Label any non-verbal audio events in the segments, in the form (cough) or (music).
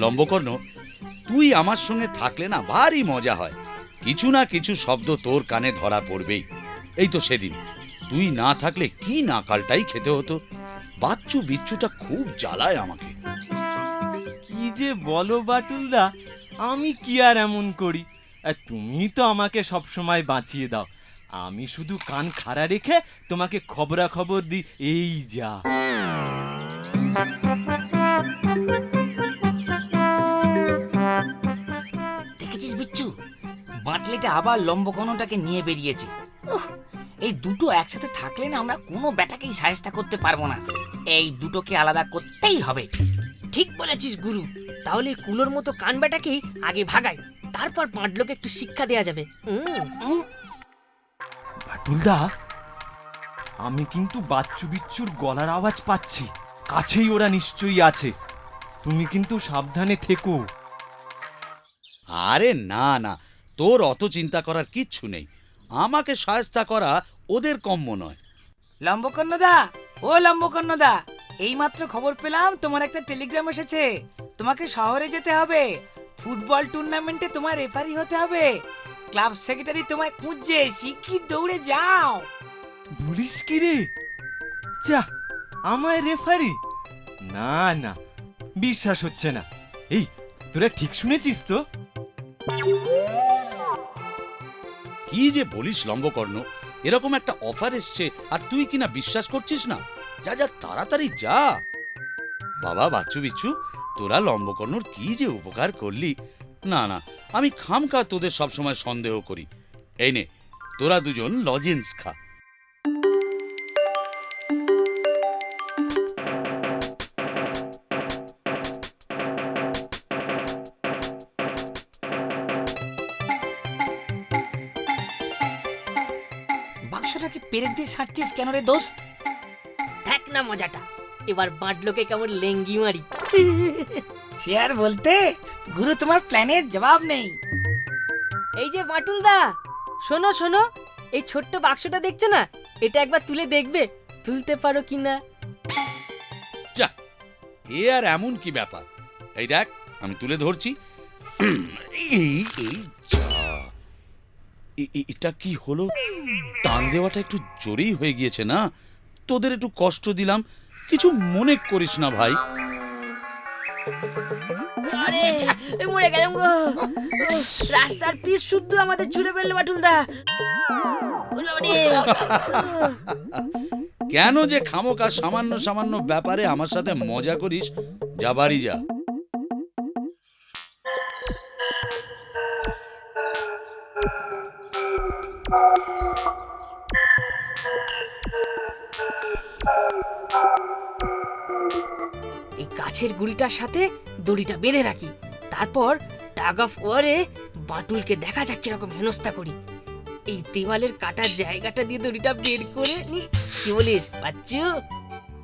লম্বকর্ণ, তুই আমার সঙ্গে থাকলে না ভারী মজা হয়। কিছু না কিছু শব্দ তোর কানে ধরা পড়বেই। এই তো সেদিন, তুই না থাকলে কি না কালটাই খেতে হতো? বাচ্চু বিচ্ছুটা খুব জ্বালায় আমাকে। কি যে বলো বাটুলদা, আমি কি আর এমন করি? তুমি তো আমাকে সব সময় বাঁচিয়ে দাও। আমি শুধু কান খাড়া রেখে তোমাকে খবরা খবর দিই এই যা। দেখেছিস বিচ্ছু? বাটলিটা আবার লম্বকণটাকে নিয়ে বেরিয়েছে। এই দুটো একসাথে থাকলে না আমরা কোনো ব্যাটাকেই সাহেস্তা করতে পারব না। এই দুটোকে আলাদা করতেই হবে। ঠিক বলেছিস গুরু। তাহলে কুলোর মতো কান বেটাকেই আগে ভাগাই তারপর পাঁডলোকে একটু শিক্ষা দেয়া যাবে। উম, উম, বাটুলদা আমি কিন্তু বাচ্চু বিচ্ছুর গলার আওয়াজ পাচ্ছি। কাছেই ওরা নিশ্চয়ই আছে। তুমি কিন্তু সাবধানে থেকো। আরে না না তোর অত চিন্তা করার কিচ্ছু নেই। আমাকে সায়স্তা করা ওদের কম্য নয়। লম্বকর্ণদা ও লম্বকর্ণদা এইমাত্র খবর পেলাম তোমার একটা টেলিগ্রাম এসেছে। তোমাকে শহরে যেতে হবে। ফুটবল টুর্নামেন্টে তোমার রেফারি হতে হবে। ক্লাব সেক্রেটারি তোমায় খুঁজছে শিগগির দৌড়ে যাও। বলিস কি রে? যা আমায় রেফারি না না বিশ্বাস হচ্ছে না। এই তোরা ঠিক শুনেছিস তো? কি যে বলিস লম্বকর্ণ এরকম একটা অফার এসছে আর তুই কিনা বিশ্বাস করছিস না? যা যা তাড়াতাড়ি যা। বাবা বাচ্চু বিচ্ছু তোরা লম্বকর্ণর কি যে উপকার করলি না না আমি খামকা তোদের সবসময় সন্দেহ করি। এই নে তোরা দুজন লজেন্স খা। বাক্সটাকে পেরেক দিয়ে ছাড়ছিস কেন রে দোস্ত? দেখ না মজাটা এবার বাঁটলোকে কেমন লেঙ্গি মারি। (laughs) আর বলতে গুরু তোমার প্ল্যানের জবাব নেই। এই যে বাটুলদা শোনো শোনো এই ছোট্ট বাক্সটা দেখছ না? এটা একবার তুলে দেখবে তুলতে পারো কিনা যা এ আর এমন কি ব্যাপার? এই দেখ আমি তুলে ধরছি। এই এই যা। এ- এ- এটা কি হলো? টান দেওয়াটা একটু জোরেই হয়ে গিয়েছে না? তোদের একটু কষ্ট দিলাম। কিছু মনে করিস না ভাই। আরে মরে গেলাম গো। রাস্তার পিস শুদ্ধ আমাদের ছুড়ে ফেলল বাটুলদা। কেন যে খামোকা সামান্য সামান্য ব্যাপারে আমার সাথে মজা করিস? যা, বাড়ি যা। এই গাছের গুড়িটার সাথে দড়িটা বেঁধে রাখি। তারপর টাগ অফ ওয়ারে বাটুলকে দেখা যাক কীরকম হেনস্থা করি। এই দেওয়ালের কাটার জায়গাটা দিয়ে দড়িটা বের করে নি কি বলিস বাচ্চু?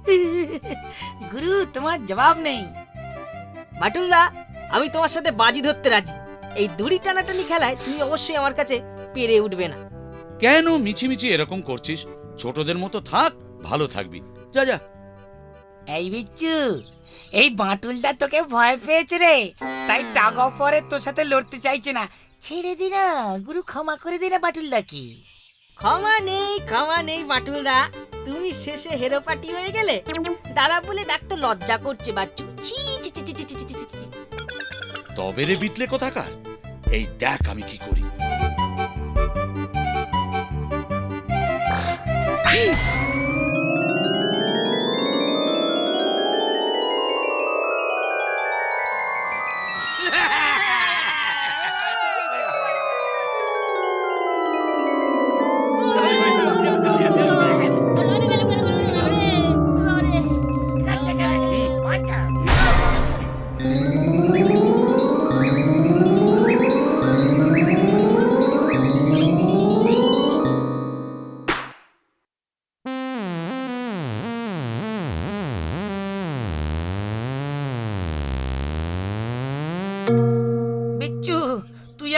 (laughs) গুরু তোমার জবাব নেই। বাটুলদা আমি তোমার সাথে বাজি ধরতে রাজি। এই দড়ি টানাটানি খেলায় তুমি অবশ্যই আমার কাছে পেরে উঠবে না। কেন মিছিমিছি এরকম করছিস? ছোটদের মতো থাক ভালো থাকবি। যা যা। এই বিচ্ছু এই বাঁটুলদা তোকে ভয় পেয়েছে রে। তাই টাগ পরে তোর সাথে লড়তে চাইছে না। ছেড়ে দি না গুরু ক্ষমা করে দি না বাটুলদা কি ক্ষমা নেই ক্ষমা নেই বাটুলদা। তুমি শেষে হেরো পাটি হয়ে গেলে দাদা বলে ডাকতে লজ্জা করছে বাচ্চু। ছি ছি ছি ছি ছি ছি ছি ছি ছি। তবে রে বিটলে কোথাকার? এই দেখ আমি কি করি।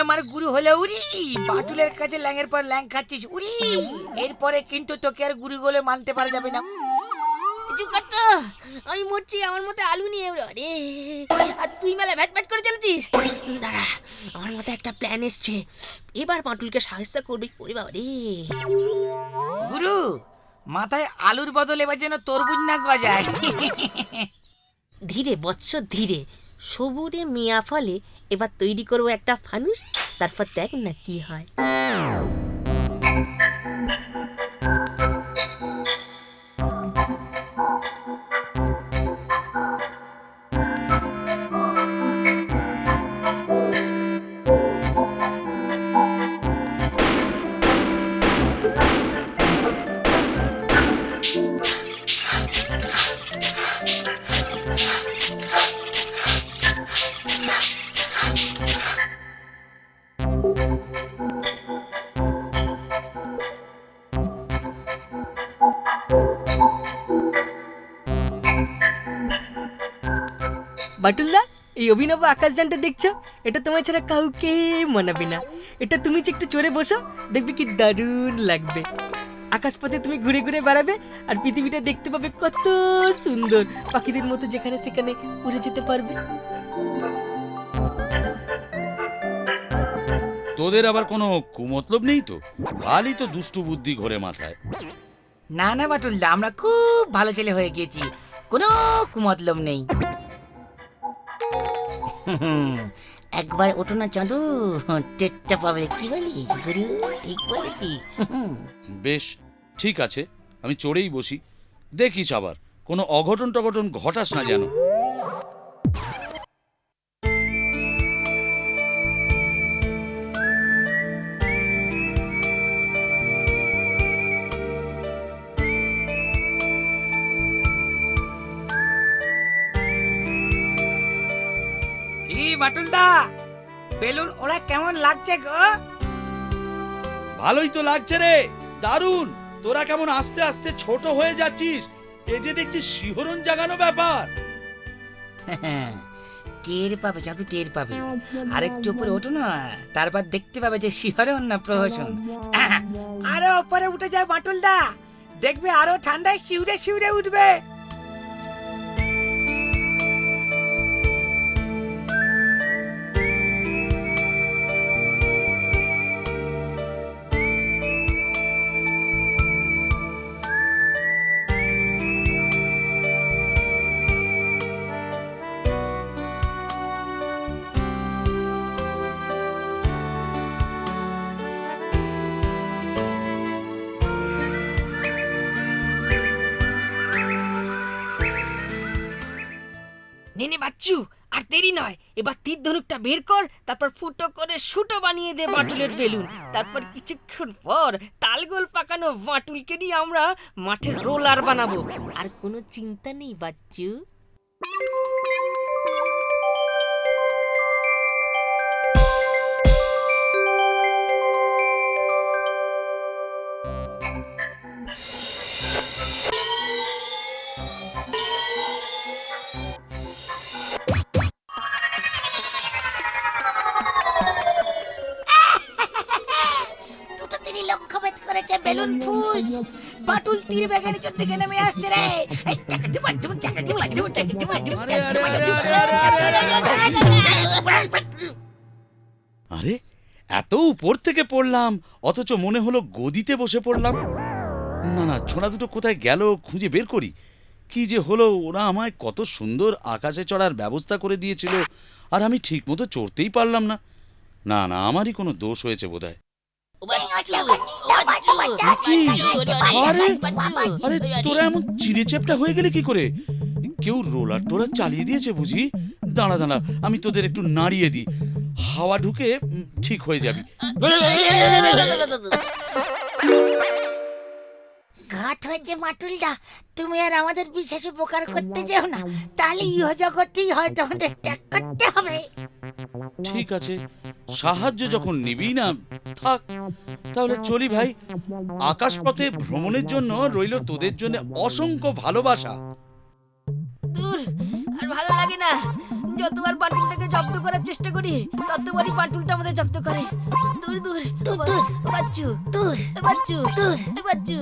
আমার গুরু হলে উরি বাটুলের কাছে ল্যাংের পর ল্যাং খাচ্ছিস উরি এরপরে কিন্তু তোকে আর গুরু বলে মানতে পারা যাবে না। আমি মরছি আমার মতো আলু নিয়ে রে। আর তুই মেলা ভ্যাট ভ্যাট করে চলেছিস দাঁড়া আমার মতো একটা প্ল্যান এসছে। এবার পাটুলকে সাহায্য করবি ওরে বাবা রে। গুরু মাথায় আলুর বদলে এবার যেন তরমুজ না গজায়। ধীরে বৎস ধীরে। সবুরে মিয়া ফলে এবার তৈরি করব একটা ফানুস তারপর দেখ না কি হয়। বাটুলদা এই অভিনব আকাশযানটা দেখছ? এটা তোমার ছাড়া কাউকে মানাবে না। এটা তুমি যে একটু চড়ে বসো দেখবে কি দারুণ লাগবে। আকাশপথে তুমি ঘুরে ঘুরে বেড়াবে আর পৃথিবীটা দেখতে পাবে কত সুন্দর। পাখিদের মতো যেখানে সেখানে উড়ে যেতে পারবে। তোদের আবার কোনো কুমতলব নেই তো? খালি তো দুষ্টু বুদ্ধি ঘোরে মাথায়। না না বাটুলদা আমরা খুব ভালো ছেলে হয়ে গেছি কোনো কুমতলব নেই। (laughs) একবার ওঠো না চাঁদু টেটটা পাবে, কি বলিস গুরু ঠিক বলেছিস। বেশ, ঠিক আছে, আমি চড়েই বসি। দেখিস আবার, কোনো অঘটন টঘটন ঘটাস না যেন। বাটুলদা বেলুন ওরা কেমন লাগছে গো? ভালোই তো লাগছে রে দারুণ। তোরা কেমন আস্তে আস্তে ছোট হয়ে যাচ্ছিস এ যে দেখছি শিহরণ জাগানো ব্যাপার। (laughs) টের পাবে চাঁদু টের পাবে। আরেকটু উপরে ওঠো না তারপর দেখতে পাবে যে শিহরণ না প্রহসন। (laughs) আরও উপরে উঠে যায় বাটুলদা দেখবে আরও ঠান্ডায় শিউরে শিউরে উঠবে। নে নে বাচ্চু, আর দেরি নয়। এবার তীর ধনুকটা বের কর, তারপর ফুটো করে সুটো বানিয়ে দে বাটুলের বেলুন। তারপর কিছুক্ষণ পর তালগোল পাকানো বাটুলকে নিয়ে আমরা মাঠের রোলার বানাবো। আর কোনো চিন্তা নেই, বাচ্চু। বাটুল তীর বেগে নিচের দিকে নেমে আসছে রে এই টাকা ডিমা ডিমা টাকা ডিমা ডিমা টাকা ডিমা ডিমা আরে, আরে, আরে, আরে, আরে, আরে এত উপর থেকে পড়লাম অথচ মনে হলো গদিতে বসে পড়লাম না না ছোড়া দুটো কোথায় গেল খুঁজে বের করি কি যে হলো ওরা আমায় কত সুন্দর আকাশে চড়ার ব্যবস্থা করে দিয়েছিল আর আমি ঠিকমতো চড়তেই পারলাম না না না আমারই কোনো দোষ হয়েছে বোধহয় আরে, তোরা এমন চিড়ে চেপটা হয়ে গেলে কি করে কেউ রোলার টোলার চালিয়ে দিয়েছে বুঝি দাঁড়া দাঁড়া আমি তোদের একটু নাড়িয়ে দিই হাওয়া ঢুকে ঠিক হয়ে যাবি ঘাট হয়েছে মাটুলদা। তুমি আর আমাদের বিশেষ উপকার করতে যেও না। তাহলে হয়তো আমাদের ত্যাগ করতে হবে। ঠিক আছে। সাহায্য যখন নিবি না থাক। তাহলে চলি ভাই। আকাশপথে ভ্রমণের জন্য রইল তোদের জন্য অসংখ্য ভালোবাসা। যতবার পাটুলটাকে জব্দ করার চেষ্টা করি ততবারই পাটুলটা আমাদের জব্দ করে দূর দূর। বাচ্চু দূর বাচ্চু দূর বাচ্চু।